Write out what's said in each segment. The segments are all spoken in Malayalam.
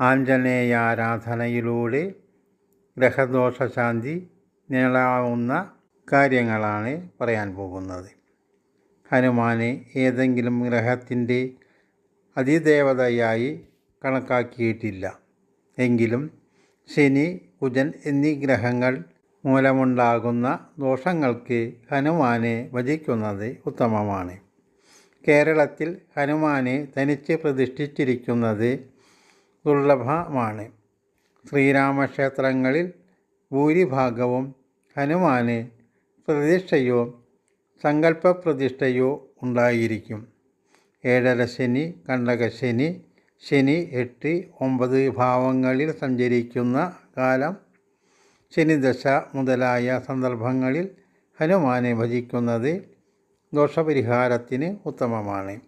ആഞ്ജനേയാരാധനയിലൂടെ ഗ്രഹദോഷശാന്തി നേടാവുന്ന കാര്യങ്ങളാണ് പറയാൻ പോകുന്നത്. ഹനുമാനെ ഏതെങ്കിലും ഗ്രഹത്തിന്റെ അതിദേവതയായി കണക്കാക്കിയിട്ടില്ല. എങ്കിലും ശനി കുജൻ എന്നീ ഗ്രഹങ്ങൾ മൂലമുണ്ടാകുന്ന ദോഷങ്ങൾക്ക് ഹനുമാനെ ഭജിക്കുന്നത് ഉത്തമമാണ്. കേരളത്തിൽ ഹനുമാനെ തനിച്ച് പ്രതിഷ്ഠിച്ചിരിക്കുന്നത് ദുർലഭമാണ്. ശ്രീരാമക്ഷേത്രങ്ങളിൽ ഭൂരിഭാഗവും ഹനുമാന് പ്രതിഷ്ഠയോ സങ്കല്പപ്രതിഷ്ഠയോ ഉണ്ടായിരിക്കും. ഏഴര ശനി കണ്ടകശനി ശനി എട്ട് ഒമ്പത് ഭാവങ്ങളിൽ സഞ്ചരിക്കുന്ന കാലം ശനിദശ മുതലായ സന്ദർഭങ്ങളിൽ ഹനുമാനെ ഭജിക്കുന്നത് ദോഷപരിഹാരത്തിന് ഉത്തമമാണ്.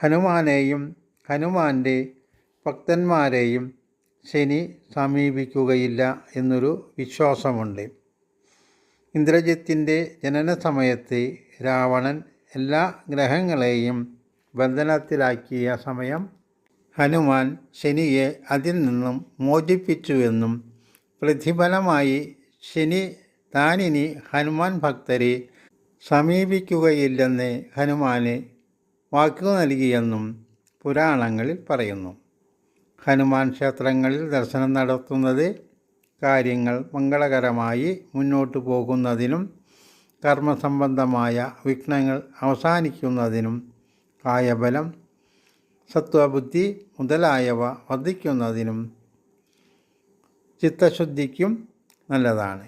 ഹനുമാനെയും ഹനുമാന്റെ ഭക്തന്മാരെയും ശനി സമീപിക്കുകയില്ല എന്നൊരു വിശ്വാസമുണ്ട്. ഇന്ദ്രജിത്തിന്റെ ജനന സമയത്ത് രാവണൻ എല്ലാ ഗ്രഹങ്ങളെയും ബന്ധനത്തിലാക്കിയ സമയം ഹനുമാൻ ശനിയെ അതിൽ നിന്നും മോചിപ്പിച്ചുവെന്നും പ്രതിഫലമായി ശനി താനിനി ഹനുമാൻ ഭക്തരെ സമീപിക്കുകയില്ലെന്ന് ഹനുമാന് വാക്കു നൽകിയെന്നും പുരാണങ്ങളിൽ പറയുന്നു. ഹനുമാൻ ക്ഷേത്രങ്ങളിൽ ദർശനം നടത്തുന്നത് കാര്യങ്ങൾ മംഗളകരമായി മുന്നോട്ട് പോകുന്നതിനും കർമ്മസംബന്ധമായ വിഘ്നങ്ങൾ അവസാനിക്കുന്നതിനും കായബലം സത്വബുദ്ധി മുതലായവ വർദ്ധിക്കുന്നതിനും ചിത്തശുദ്ധിക്കും നല്ലതാണ്.